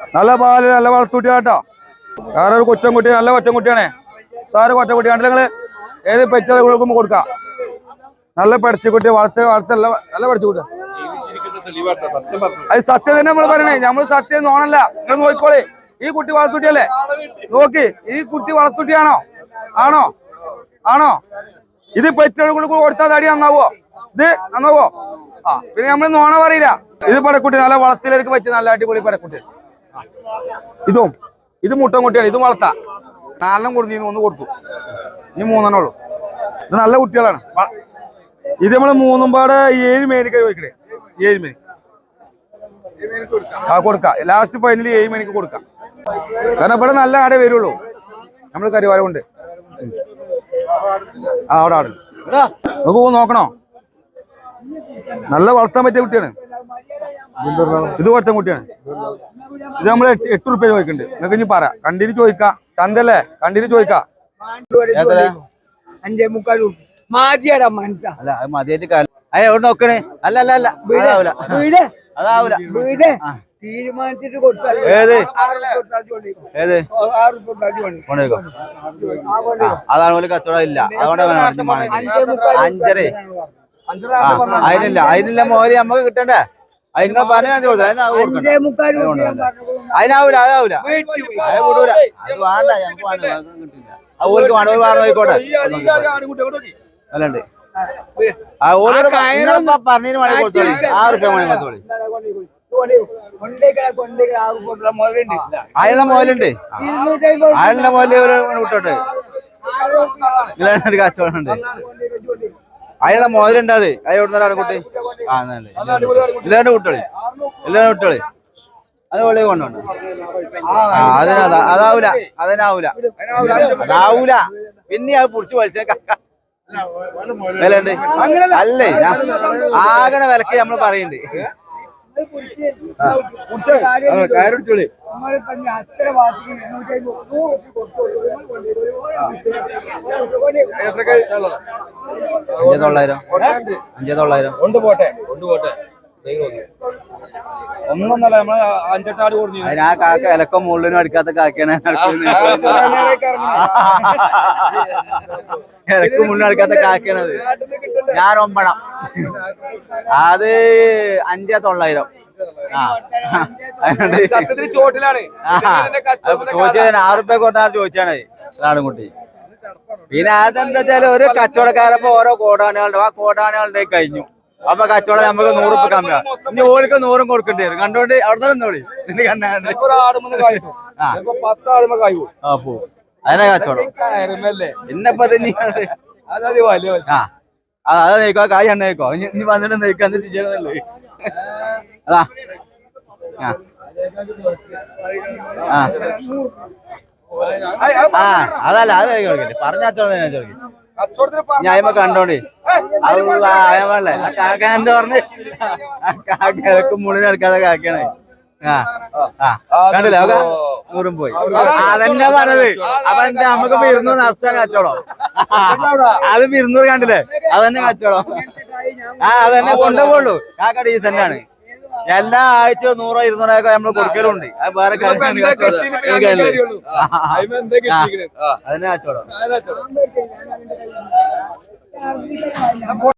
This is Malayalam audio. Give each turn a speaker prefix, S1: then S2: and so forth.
S1: നല്ല പാൽ നല്ല വളർത്തുട്ടിയാട്ടോ വേറെ ഒരു കൊച്ചൻകുട്ടി നല്ല കൊച്ചൻകുട്ടിയാണേ സാറ് കൊച്ചൻകുട്ടി കണ്ടില്ല നിങ്ങൾ? ഏത് പെറ്റ കൊടുക്കുമ്പോ കൊടുക്കാം. നല്ല പഠിച്ചുകുട്ടി വളർത്ത വളർത്ത നല്ല നല്ല പഠിച്ചുകുട്ടി. അത് സത്യം തന്നെ നമ്മൾ പറയണേ. നമ്മൾ സത്യം നോണല്ല. നിങ്ങൾ നോക്കിക്കോളി. ഈ കുട്ടി വളർത്തുട്ടിയല്ലേ നോക്കി ഈ കുട്ടി വളർത്തുട്ടിയാണോ ആണോ? ആണോ? ഇത് പെറ്റുകൾ കൊടുത്താൽ തടി നന്നാവോ? ഇത് നന്നാവോ? ആ പിന്നെ നമ്മൾ നോണ പറയില്ല. ഇത് പടക്കുട്ടി നല്ല വളർത്തിലേക്ക് പറ്റിയ നല്ല അടിപൊളി പടക്കുട്ടി. ഇതും ഇത് മുട്ടൻകുട്ടിയാണ് ഇതും വളർത്താ. നാലെണ്ണം കൊടുത്തു ഒന്ന് കൊടുത്തു. ഇനി മൂന്നെണ്ണം ഉള്ളു. ഇത് നല്ല കുട്ടികളാണ്. ഇത് നമ്മൾ മൂന്നും പാടെ ഏഴ് മേനിക്ക് ചോദിക്കണേ. ഏഴ് മേനി. ആ കൊടുക്കാം. ലാസ്റ്റ് ഫൈനലി ഏഴ് മണിക്ക് കൊടുക്കാം. കാരണം ഇവിടെ നല്ല ആടെ വരുള്ളൂ. നമ്മൾ കരിവാരം കൊണ്ട്. ആ അവിടെ ആടുണ്ട് നമുക്ക് നോക്കണോ? നല്ല വളർത്താൻ പറ്റിയ കുട്ടിയാണ്. ഇത് ഒറ്റ കുട്ടിയാണ്. ഇത് നമ്മൾ എട്ട് റുപ്യ ചോദിക്കുന്നുണ്ട്. നിങ്ങൾക്ക് ഇനി പറ. കണ്ടിന് ചോദിക്കാം. ചന്തല്ലേ? കണ്ടിന് ചോദിക്കാം.
S2: അഞ്ചേ മുക്കാൽ മാതിയാടാ മനസ്സ
S3: അല്ല അത് മതിയായിട്ട് കാലം അയ്യ എവിടെ നോക്കണേ? അല്ല അല്ല അല്ല. വീടാവൂല
S2: വീട്.
S3: അതാവൂല.
S2: വീട്. തീരുമാനിച്ചിട്ട് കൊടുത്താൽ
S3: ഏത്? ഏത്? അതാണ് പോലെ കച്ചവടം ഇല്ല. അതുകൊണ്ട് അഞ്ചരേ. അതിനില്ല അതിനില്ല മോര് നമ്മക്ക് കിട്ടണ്ടേ? നിങ്ങൾ പറഞ്ഞ
S2: പറഞ്ഞു.
S3: അതിനാവൂല അതാവൂല അത് കൂടൂല അത് വേണ്ട ഞങ്ങൾക്ക് കിട്ടില്ല അത് ഓർക്ക് വേണ്ട അല്ലണ്ട് ആ ഓരോട് കൊടുത്തോളി കൊടുത്തോളി
S2: ഉറുപ്പിക കൊടുത്താൽ മുതലുണ്ട്.
S3: വിട്ടോട്ടെ
S2: ഉറുപ്പിക.
S3: ഇതിലാണ് കച്ചവടം ഉണ്ട് അതിനുള്ള മോതിലുണ്ട് അത്. അത് എവിടുന്നാണ് കുട്ടി? ആ നല്ല ഇല്ലാണ്ട് കുട്ടികളെ. ഇല്ലാണ്ട് കുട്ടികളെ. അത് വെള്ളി കൊണ്ടുണ്ട് ആ അതിന് അതാവൂല. അതിനാവൂല. അതാവൂല. പിന്നെ അത് പുടിച്ച് വലിച്ചേക്കണ്ട് വിലണ്ട് അല്ലേ? ആകണ വിലക്ക് നമ്മൾ പറയുന്നുണ്ട്
S2: നമ്മളിപ്പോ
S3: അഞ്ചേ തൊള്ളായിരം. അഞ്ചേ തൊള്ളായിരം.
S1: കൊണ്ട് പോട്ടെ കൊണ്ട് പോട്ടെ ഒന്നൊന്നല്ല നമ്മൾ അഞ്ചെട്ടാട് കൊടുത്തു.
S3: അതിന് ആ കാക്ക ഇലക്കം മുകളിലും അടിക്കാത്ത കാക്കയാണ്. ഇലക്കം മുള്ളിനും അടിക്കാത്ത കാക്കയാണത് ഞാൻ ഒമ്പണം. അത് അഞ്ചേ തൊള്ളായിരം. ആ. അതുകൊണ്ട്
S1: സത്യത്തിൽ ചോട്ടിലാണ്
S3: ചോദിച്ചത് ആറ് റുപ്യ കൊടുത്താണ് ചോദിച്ചാണ്. അതാണ് കുട്ടി. പിന്നെ അതെന്താ വെച്ചാൽ ഒരു കച്ചവടക്കാരപ്പോ ഓരോ കോടാനുകളുടെ ആ കോടാനുകളുടെ കഴിഞ്ഞു. അപ്പൊ കച്ചവടം നമുക്ക് നൂറ് ഉപ്പ് കമ്മിയാണ് ഇനി ഓർക്ക് നൂറും കൊടുക്കേണ്ടി വരും. കണ്ടോണ്ട് അവിടെ തന്നെ നിന്നോളി. നിന്റെ ആ. പോ അതിനാ കച്ചവടം? ഇന്നപ്പോ
S1: അതായത്
S3: ആ. അതാ നെയ്ക്കോ കായ് എണ്ണയിക്കോ ഇനി വന്നിട്ട് നെയ്ക്കോ ചെയ്യണതല്ലേ അതാ. ആ. ആ. ആ അതല്ല അത് ചോദിക്കട്ടെ. പറഞ്ഞ അച്ചോളം തന്നെ ചോദിക്കും ഞാൻ ഇപ്പൊ കണ്ടോണ്ടി. കാക്ക എന്താ പറഞ്ഞ്? കാക്കക്ക് മുള്ളിന് എടുക്കാതെ കാക്കയാണ്. ആ ആ കണ്ടില്ലേ? നൂറും പോയി. അതെന്നെ പറഞ്ഞത്? അപ്പൊ എന്താ നമുക്ക് ഇരുന്നൂറ് നഷ്ടമാണ് കച്ചോടോ അത് ഇരുന്നൂറ് കണ്ടില്ലേ? അതന്നെ കച്ചോടോ ആ അതന്നെ കൊണ്ടുപോകുള്ളൂ. കാക്ക ഡീസന്റ് ആണ് എല്ലാ ആഴ്ച നൂറോ ഇരുന്നൂറോ നമ്മൾ കൊടുക്കലുണ്ട്. അത് വേറെ കച്ചവടം
S2: ആ